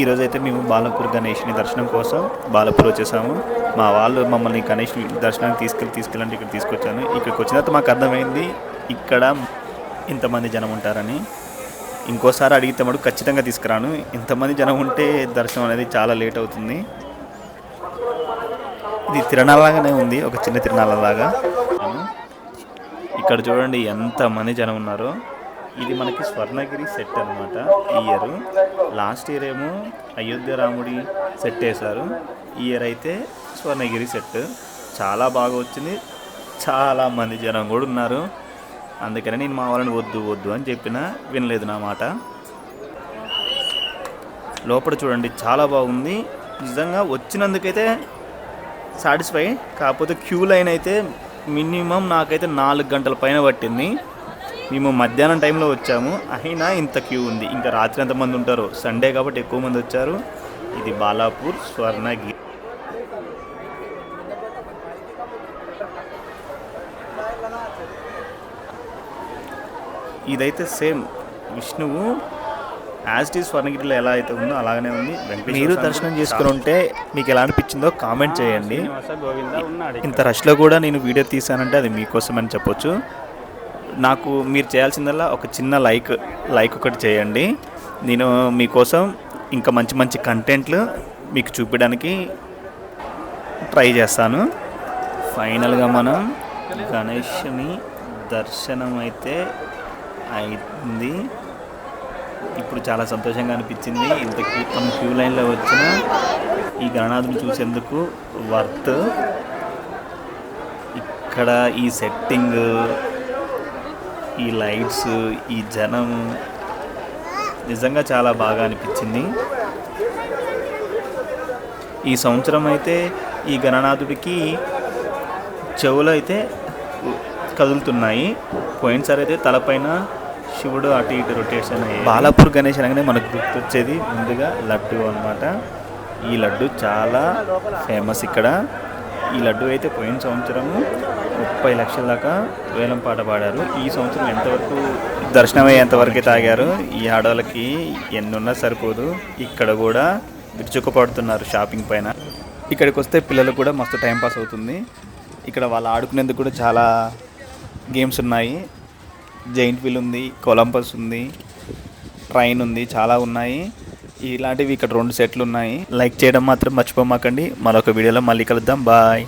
ఈరోజు అయితే మేము బాలపూర్ గణేష్ని దర్శనం కోసం బాలపూర్ వచ్చేసాము. మా వాళ్ళు మమ్మల్ని గణేష్ దర్శనానికి తీసుకెళ్ళి తీసుకెళ్ళండి ఇక్కడ తీసుకొచ్చాను. ఇక్కడికి వచ్చిన తర్వాత మాకు అర్థమైంది ఇక్కడ ఇంతమంది జనం ఉంటారని. ఇంకోసారి అడిగితే మటుకు ఖచ్చితంగా తీసుకురాను. ఇంతమంది జనం ఉంటే దర్శనం అనేది చాలా లేట్ అవుతుంది. ఇది తిరణాలలాగానే ఉంది ఒక చిన్న తిరణాలలాగా. ఇక్కడ చూడండి ఎంత మంది జనం ఉన్నారో. ఇది మనకి స్వర్ణగిరి సెట్ అనమాట ఈ ఇయర్. లాస్ట్ ఇయర్ ఏమో అయోధ్య రాముడి సెట్ వేశారు. ఈ ఇయర్ అయితే స్వర్ణగిరి సెట్. చాలా బాగా వచ్చింది. చాలా మంది జనం కూడా ఉన్నారు. అందుకని నేను మా వాళ్ళని వద్దు వద్దు అని చెప్పిన వినలేదు నా మాట. లోపల చూడండి చాలా బాగుంది. నిజంగా వచ్చినందుకైతే సాటిస్ఫై. కాకపోతే క్యూ లైన్ అయితే మినిమం నాకైతే నాలుగు గంటల పైన పట్టింది. మేము మధ్యాహ్నం టైంలో వచ్చాము. అయినా ఇంత క్యూ ఉంది. ఇంకా రాత్రి ఎంతమంది ఉంటారో? సండే కాబట్టి ఎక్కువ మంది వచ్చారు. ఇది బాలాపూర్ స్వర్ణగిరి ఇదైతే సేమ్ విష్ణువు. యాజ్ టీ స్వర్ణగిరిలో ఎలా అయితే ఉందో అలాగనే ఉంది. మీరు దర్శనం చేసుకుని ఉంటే మీకు ఎలా అనిపించిందో కామెంట్ చేయండి. ఇంత రష్లో కూడా నేను వీడియో తీసానంటే అది మీకోసం అని చెప్పొచ్చు. నాకు మీరు చేయాల్సిందల్లా ఒక చిన్న లైక్ లైక్ ఒకటి చేయండి. నేను మీకోసం ఇంకా మంచి మంచి కంటెంట్లు మీకు చూపించడానికి ట్రై చేస్తాను. ఫైనల్గా మనం గణేష్ని దర్శనం అయితే అయింది. ఇప్పుడు చాలా సంతోషంగా అనిపించింది. ఇంత క్యూ క్యూ లైన్లో వచ్చిన ఈ గణనాథుని చూసేందుకు వర్త్. ఇక్కడ ఈ సెట్టింగ్ ఈ లైట్స్ ఈ జనం నిజంగా చాలా బాగా అనిపించింది. ఈ సంవత్సరం అయితే ఈ గణనాథుడికి చెవులు అయితే కదులుతున్నాయి. పోయినసారి అయితే తలపైన శివుడు అటు ఇటు రొటేషన్ అయ్యాయి బాలాపూర్ గణేష్ అనగానే మనకు గుర్తొచ్చేది ముందుగా లడ్డు అన్నమాట. ఈ లడ్డు చాలా ఫేమస్ ఇక్కడ. ఈ లడ్డు అయితే పోయిన సంవత్సరము ముప్పై లక్షల దాకా వేలం పాట పాడారు. ఈ సంవత్సరం ఎంతవరకు దర్శనం అయ్యేంతవరకు తాగారు? ఈ ఆడవాళ్ళకి ఎన్నున్నా సరిపోదు. ఇక్కడ కూడా విరుచుకుపడుతున్నారు షాపింగ్ పైన. ఇక్కడికి వస్తే పిల్లలు కూడా మస్తు టైంపాస్ అవుతుంది. ఇక్కడ వాళ్ళు ఆడుకునేందుకు కూడా చాలా గేమ్స్ ఉన్నాయి. జైంట్ వీల్ ఉంది కొలంబస్ ఉంది ట్రైన్ ఉంది చాలా ఉన్నాయి. ఇలాంటివి ఇక్కడ రెండు సెట్లు ఉన్నాయి. లైక్ చేయడం మాత్రం మర్చిపోమాకండి. మరొక వీడియోలో మళ్ళీ కలుద్దాం. బాయ్.